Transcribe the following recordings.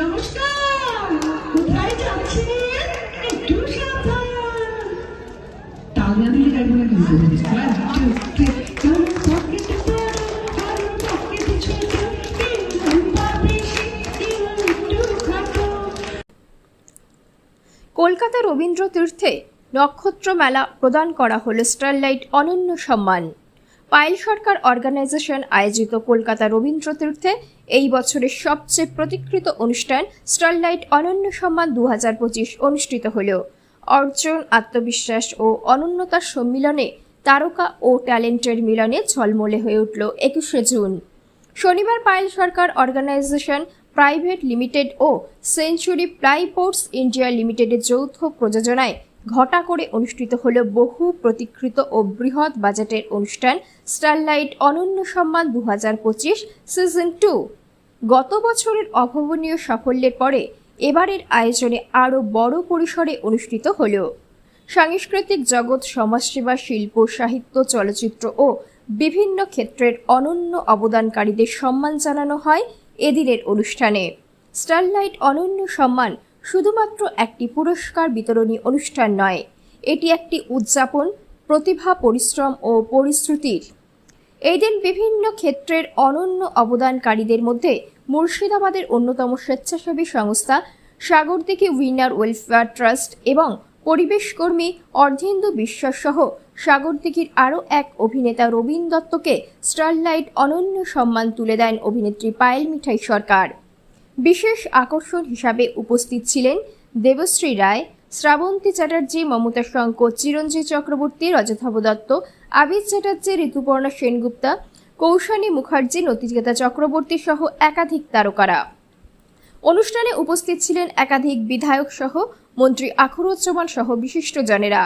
নমস্কার। কোথায় যাচ্ছেন? একটু সাবধান। কলকাতা রবীন্দ্র তীর্থে নক্ষত্র মেলা প্রদান করা হলো স্টারলাইট অনন্য সম্মান। পায়েল সরকার অর্গানাইজেশন আয়োজিত কলকাতা রবীন্দ্র তীর্থে এই বছরের সবচেয়ে প্রতিকৃত অনুষ্ঠান স্টারলাইট অনন্য সম্মান দু হাজার পঁচিশ অনুষ্ঠিত হল। অর্জন, আত্মবিশ্বাস ও অনন্যতার সম্মিলনে তারকা ও ট্যালেন্টের মিলনে ঝলমলে হয়ে উঠল একুশে জুন। শনিবার Payel Sarkar organisation private limited ও সেঞ্চুরি প্লাইবোর্ডস ইন্ডিয়া লিমিটেডের যৌথ প্রযোজনায় ঘটা করে অনুষ্ঠিত হল বহু প্রতিকৃত ও বৃহৎ বাজেটের অনুষ্ঠান স্টারলাইট অনন্য সম্মান দু হাজার পঁচিশ সিজন টু। গত বছরের অভাবনীয় সাফল্যের পরে এবারের আয়োজনে আরও বড় পরিসরে অনুষ্ঠিত হলো। সাংস্কৃতিক জগৎ সমাজসেবা, শিল্প, সাহিত্য, চলচ্চিত্র ও বিভিন্ন ক্ষেত্রের অনন্য অবদানকারীদের সম্মান জানানো হয় এদিনের অনুষ্ঠানে। স্টারলাইট অনন্য সম্মান শুধুমাত্র একটি পুরস্কার বিতরণী অনুষ্ঠান নয়, এটি একটি উদযাপন, প্রতিভা, পরিশ্রম ও পরিশ্রুতির। এই দিন বিভিন্ন ক্ষেত্রের অনন্য অবদানকারীদের মধ্যে মুর্শিদাবাদের অন্যতম স্বেচ্ছাসেবী সংস্থা, সাগরদিঘি উইনার ওয়েলফেয়ার ট্রাস্ট এবং পরিবেশকর্মী অর্ধেন্দু বিশ্বাস সহ সাগরদিঘির আরও এক অভিনেতা রবীন দত্তকে স্টারলাইট অনন্য সম্মান তুলে দেন অভিনেত্রী পায়েল মিঠাই সরকার। বিশেষ আকর্ষণ হিসাবে উপস্থিত ছিলেন দেবশ্রী রায়, শ্রাবন্তী চ্যাটার্জি মমতা শঙ্কর চিরঞ্জীব চক্রবর্তী রজতাভ দত্ত, আবির চ্যাটার্জি, ঋতুপর্ণা সেনগুপ্তা, কৌশানী মুখার্জি, নতিকেতা চক্রবর্তী সহ একাধিক তারকারা। অনুষ্ঠানে উপস্থিত ছিলেন একাধিক বিধায়ক সহ মন্ত্রী আখরুজ্জামান সহ বিশিষ্টজনেরা।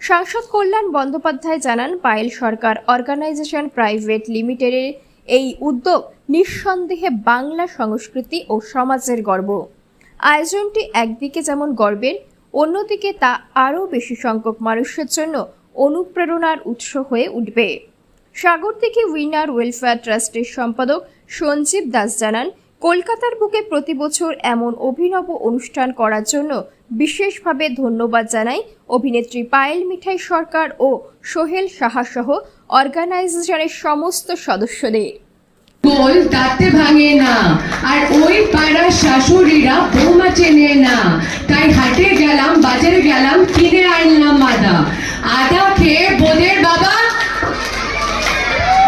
সাংসদ কল্যাণ বন্দ্যোপাধ্যায় জানান, পায়েল সরকার অর্গানাইজেশন প্রাইভেট লিমিটেডের এই উদ্যোগ নিঃসন্দেহে বাংলা সংস্কৃতি ও সমাজের গর্ব। আয়োজনটি একদিকে যেমন গর্বের, অন্যদিকে তা আরও বেশি সংখ্যক মানুষের জন্য অনুপ্রেরণার উৎস হয়ে উঠবে। সাগর থেকে উইনার ওয়েলফেয়ার ট্রাস্টের সম্পাদক সঞ্জীব দাস জানান, কলকাতার বুকে প্রতি বছর এমন অভিনব অনুষ্ঠান করার জন্য বিশেষভাবে ধন্যবাদ জানাই অভিনেত্রী পায়েল মিঠাই সরকার ও সোহেল সাহা সহ অর্গানাইজেশনের সমস্ত সদস্যদের। গোল তাতে ভাঙে না। আর ওই পাড়ার শাশুড়িরা বৌমা চেনে না। তাই হাটে গেলাম, বাজারে গেলাম, কিনে আনলাম আদা। আদা খেয়ে বোনের বাবা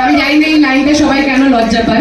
আমি জানি না এই লাইনে সবাই কেন লজ্জা পায়।